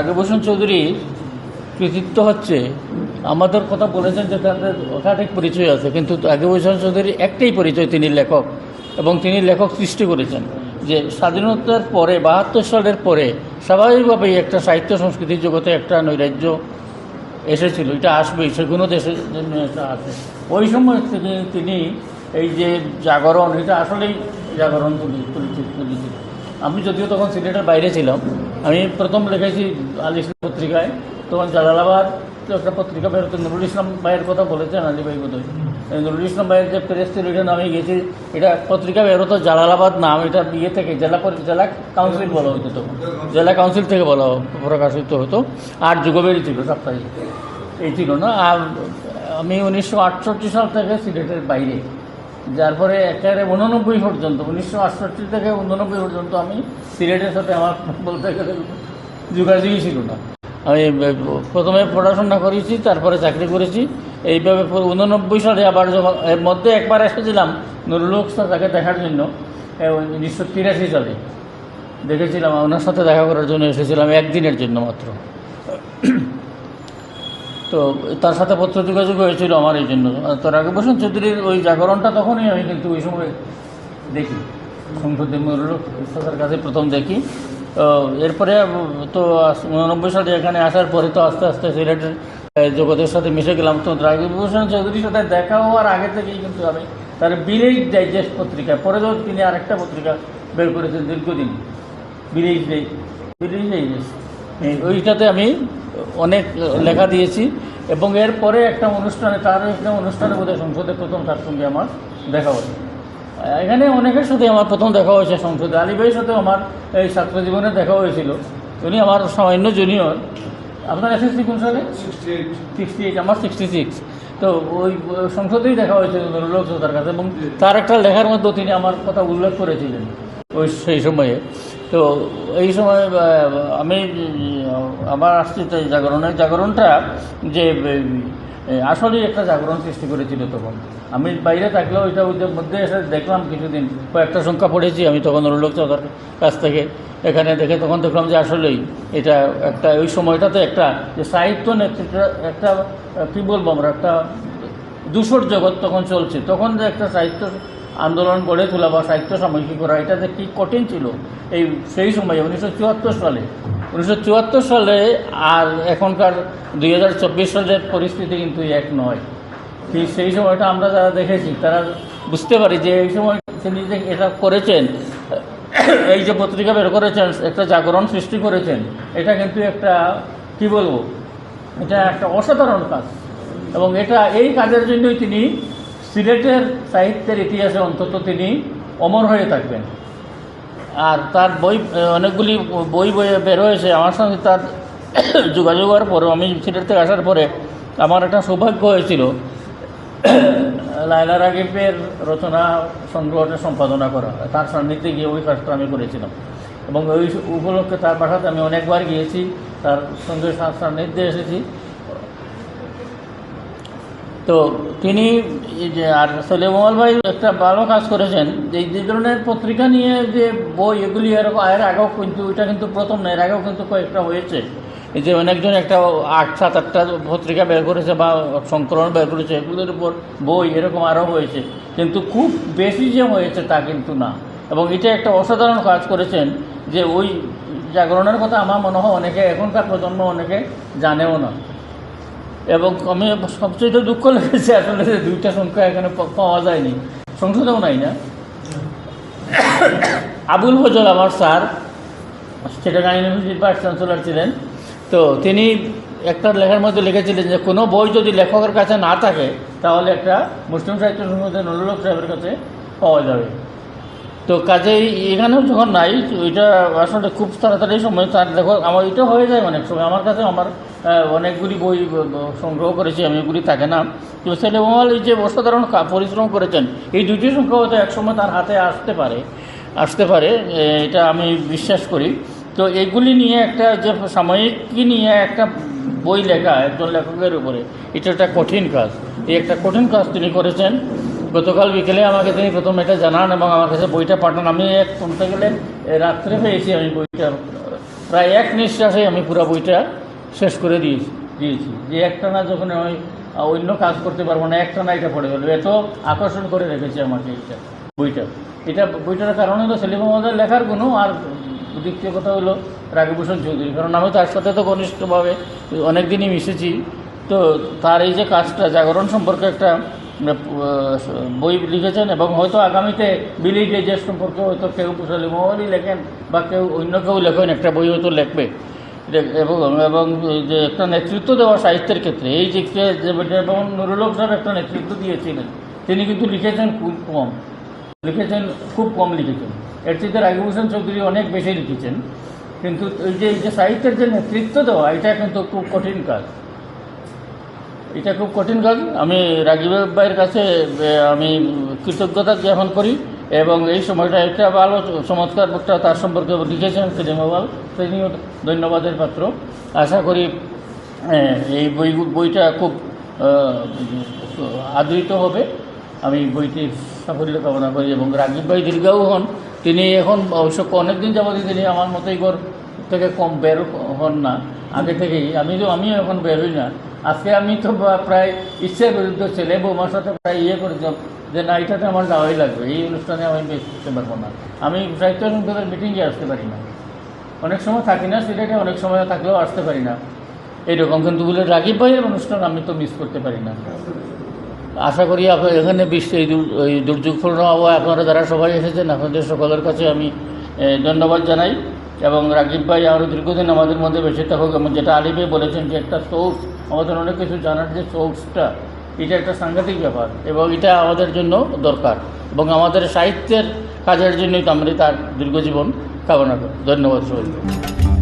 রাগভূষণ চৌধুরীর কৃতিত্ব হচ্ছে, আমাদের কথা বলেছেন যে তাদের একাধিক পরিচয় আছে, কিন্তু রাগভূষণ চৌধুরীর একটাই পরিচয় তিনি লেখক এবং তিনি লেখক সৃষ্টি করেছেন, যে স্বাধীনতার পরে, বাহাত্তর সালের পরে স্বাভাবিকভাবেই একটা সাহিত্য সংস্কৃতির জগতে একটা নৈরাজ্য এসেছিল, এটা আসবেই সে কোনো দেশের জন্য আসে ওই সময় থেকে তিনি এই যে জাগরণ, এটা আসলেই জাগরণ তুলি তুলেছিল। আমি যদিও তখন সিলেটের বাইরে ছিলাম আমি প্রথম লিখেছি আল ইসলাম পত্রিকায়। তখন জালালাবাদ একটা পত্রিকা বেরোতো নুরুল ইসলাম ভাইয়ের কথা বলেছেন আলী ভাই এই নুরুল ইসলাম ভাইয়ের যে প্রেস ছিল এটা নামে গেছি এটা পত্রিকা বেরোতো জালালাবাদ নাম, এটা ইয়ে থেকে জেলা জেলা কাউন্সিল বলা হতো তখন জেলা কাউন্সিল থেকে বলা প্রকাশিত হতো। আর যুগবেরই ছিল, সাপ্তাহিক। এই ছিল না। আর আমি উনিশশো আটষট্টি সাল থেকে সিলেটের বাইরে। যার পরে একেবারে উননব্বই পর্যন্ত, উনিশশো আটষট্টি থেকে উননব্বই পর্যন্ত আমি সিলেটের সাথে আমার বলতে গেলে যোগাযোগই ছিল না। আমি প্রথমে পড়াশোনা করেছি, তারপরে চাকরি করেছি। এইভাবে উননব্বই সালে আবার এর মধ্যে একবার এসেছিলাম নুরুল হক তাকে দেখার জন্য উনিশশো তিরাশি সালে। দেখেছিলাম, ওনার সাথে দেখা করার জন্য এসেছিলাম, একদিনের জন্য মাত্র। তো তার সাথে পত্র যোগাযোগ হয়েছিল আমার এই জন্য। তো রাগভূষণ চৌধুরীর ওই জাগরণটা তখনই আমি কিন্তু ওই সময় দেখি। সংসদীয় মূল্যের কাছে প্রথম দেখি। তো এরপরে তো উননব্বই সালে এখানে আসার পরে তো আস্তে আস্তে সিলেটের জগতের সাথে মিশে গেলাম। তো রাগভূষণ চৌধুরীর সাথে দেখা হওয়ার আগে থেকেই কিন্তু আমি তার বিলেজ ডাইজেস্ট পত্রিকা পরে তো তিনি আরেকটা পত্রিকা বের করেছেন দীর্ঘদিন। বিলেজ বিলেজ ডাইজেস্ট ওইটাতে আমি অনেক লেখা দিয়েছি এবং এরপরে একটা অনুষ্ঠানে তার একটা অনুষ্ঠানে বোধহয় সংসদে প্রথম তার সঙ্গে আমার দেখা হয়েছে। এখানে অনেকের সাথে আমার প্রথম দেখা হয়েছে সংসদে। আলী ভাইয়ের সাথেও আমার এই ছাত্র জীবনে দেখা হয়েছিল। উনি আমার সামান্য জুনিয়র। আপনার এসএসসি কোন সালে? সিক্সটি এইট আমার সিক্সটি সিক্স তো ওই সংসদেই দেখা হয়েছিল হক তার কাছে এবং তার একটা লেখার মধ্যে তিনি আমার কথা উল্লেখ করেছিলেন। ওই সেই সময়ে। তো এই সময় আমি আবার আসছি জাগরণের জাগরণটা যে আসলেই একটা জাগরণ সৃষ্টি করেছিল তখন। আমি বাইরে থাকলেও এটা ওইটার মধ্যে এসে দেখলাম কিছুদিন। কয়েকটা সংখ্যা পড়েছি আমি তখন অনুলোক চৌধার কাছ থেকে। এখানে দেখে তখন দেখলাম যে আসলেই এটা একটা, ওই সময়টাতে একটা যে সাহিত্য নেতৃত্ব একটা, কী বলব আমরা, একটা দূষর জগৎ তখন চলছে। তখন যে একটা সাহিত্য আন্দোলন গড়ে তোলা বা সাহিত্য সাময়িকী করা? এটা যে কী কঠিন ছিল? এই সেই সময়ে, উনিশশো চুয়াত্তর সালে। উনিশশো চুয়াত্তর সালে আর এখনকার দুই হাজার চব্বিশ সালের পরিস্থিতি কিন্তু এক নয়। সেই সময়টা আমরা যারা দেখেছি, তারা বুঝতে পারি যে এই সময় তিনি যে এটা করেছেন, এই যে পত্রিকা বের করেছেন, একটা জাগরণ সৃষ্টি করেছেন, এটা কিন্তু একটা, কি বলব? এটা একটা অসাধারণ কাজ। এবং এটা, এই কাজের জন্যই তিনি সিলেটের সাহিত্যের ইতিহাসে অন্তত তিনি অমর হয়ে থাকবেন। আর তার বই, অনেকগুলি বই বই বের হয়েছে আমার সঙ্গে তার যোগাযোগ হওয়ার পরেও আমি সিলেট থেকে আসার পরে আমার একটা সৌভাগ্য হয়েছিল। লায়লা রাগিবের রচনা সংগ্রহটা সম্পাদনা করা তার সান্নিধ্যে গিয়ে ওই কাজটা আমি করেছিলাম। এবং ওই উপলক্ষে তার বাসাতে আমি অনেকবার গিয়েছি। তার সঙ্গে সান্নিধ্যে এসেছি। তো তিনি আর সলেমল ভাই একটা ভালো কাজ করেছেন। যে যে ধরনের পত্রিকা নিয়ে যে বই এগুলি এর আগেও কিন্তু, এটা কিন্তু প্রথম না, এর আগেও কিন্তু কয়েকটা হয়েছে। এই যে অনেকজন একটা আট, সাত, আটটা পত্রিকা বের করেছে বা সংকলন বের করেছে, এগুলোর উপর বই এরকম আরও হয়েছে। কিন্তু খুব বেশি যে হয়েছে তা কিন্তু না। এবং এটা একটা অসাধারণ কাজ করেছেন যে ওই জাগরণের কথা আমার মনে হয় অনেকে এখনকার প্রজন্ম অনেকে জানেও না। এবং আমি সবচেয়ে দুঃখ লেগেছে, আসলে যে দুইটা সংখ্যা এখানে পাওয়া যায়নি। সংসদেও নাই না। আবুল ফজল আমার স্যার চিটাগাং ইউনিভার্সিটির ভাইস চ্যান্সেলর ছিলেন। তো তিনি একটা লেখার মধ্যে লিখেছিলেন যে, কোনো বই যদি লেখকের কাছে না থাকে, তাহলে একটা মুসলিম সাহিত্য সংসদের নজরুল সাহেবের কাছে পাওয়া যাবে। তো কাজেই এখানেও যখন নাই, ওইটা আসলে খুব তাড়াতাড়ি সময়, তার দেখো, আমার এটা হয়ে যায় অনেক সময়। আমার কাছে আমার অনেকগুলি বই সংগ্রহ করেছি, আমি এগুলি থাকে না। তো এই যে অসাধারণ পরিশ্রম করেছেন, এই দুটি সংখ্যা হয়তো একসময় তার হাতে আসতে পারে আসতে পারে এটা আমি বিশ্বাস করি। তো এগুলি নিয়ে একটা যে সাময়িকী নিয়ে একটা বই লেখা, একজন লেখকের উপরে, এটা একটা কঠিন কাজ। এই একটা কঠিন কাজ তিনি করেছেন। গতকাল বিকেলে আমাকে তিনি প্রথম এটা জানান এবং আমার কাছে বইটা পাঠান। আমি এক শুনতে গেলে রাত্রে পেয়েছি আমি বইটা, প্রায় এক নিঃশ্বাসে আমি পুরো বইটা শেষ করে দিয়েছি দিয়েছি। যে একটা না যখন আমি অন্য কাজ করতে পারব না একটা না এটা পড়ে গেল। এত আকর্ষণ করে রেখেছে আমাকে এইটা বইটা। এটা, বইটার কারণ হলো সেলিম মোহাম্মদের লেখার গুণ আর দ্বিতীয় কথা হলো রাগভূষণ চৌধুরী। কারণ আমি তার সাথে তো ঘনিষ্ঠভাবে অনেক দিনই মিশেছি। তো তার এই যে কাজটা, জাগরণ সম্পর্কে একটা বই লিখেছেন এবং হয়তো আগামীতে বিলি যে সম্পর্কে হয়তো কেউ সেলিম মোহাম্মদই লেখেন বা কেউ অন্য কেউ লেখেন, একটা বই হয়তো লিখবে। এবং এবং যে একটা নেতৃত্ব দেওয়া সাহিত্যের ক্ষেত্রে, এই যে যেমন নুরুল সাহেব একটা নেতৃত্ব দিয়েছিলেন, তিনি কিন্তু লিখেছেন খুব কম। লিখেছেন, খুব কম লিখেছেন। এর চেয়ে রাগিভূষণ চৌধুরী অনেক বেশি লিখেছেন। কিন্তু এই যে সাহিত্যের যে নেতৃত্ব দেওয়া, এটা কিন্তু খুব কঠিন কাজ। এটা খুব কঠিন কাজ। আমি রাগিব ভাইয়ের কাছে আমি কৃতজ্ঞতা জ্ঞাপন করি এবং এই সময়টা একটা ভালো চমৎকার একটা তার সম্পর্কে লিখেছেন সিনেমাবাল তিনিও ধন্যবাদের পাত্র। আশা করি এই বই, বইটা খুব আদৃত হবে। আমি বইটির সাফল্য কামনা করি এবং রাগিব ভাই দীর্ঘাও হন। তিনি এখন অবশ্য অনেক দিন যাবতীয় তিনি আমার মতোই ঘর থেকে কম বের হন না। আগে থেকেই। আমি তো আমিও এখন বের হই না। আজকে আমি তো প্রায় ইচ্ছার বিরুদ্ধে ছেলে বৌমার সাথে প্রায় ইয়ে করেছিলাম যে না এটাতে আমার যাওয়াই লাগবে। এই অনুষ্ঠানে আমি বেরোতে পারব না আমি সংসদের মিটিংয়ে আসতে পারি না। অনেক সময় থাকি না সিলেটে অনেক সময় থাকলেও আসতে পারি না। এইরকম কিন্তু বলে রাগিব ভাইয়ের অনুষ্ঠান আমি তো মিস করতে পারি না। আশা করি আপ- এখানে বিশ্ব এই দুর্যোগপূর্ণ আবহাওয়া আপনারা যারা সবাই এসেছেন, আপনাদের সকলের কাছে আমি ধন্যবাদ জানাই। এবং রাগিব ভাই আরও দীর্ঘদিন আমাদের মধ্যে বেঁচে থাকুক। এবং যেটা আলিবে বলেছেন যে একটা সোর্স আমাদের অনেক কিছু জানার যে সোর্সটা এটা একটা সাংঘাতিক ব্যাপার এবং এটা আমাদের জন্য দরকার এবং আমাদের সাহিত্যের কাজের জন্যই তো আমরা তার দীর্ঘজীবন কামনা করি। ধন্যবাদ সবাইকে।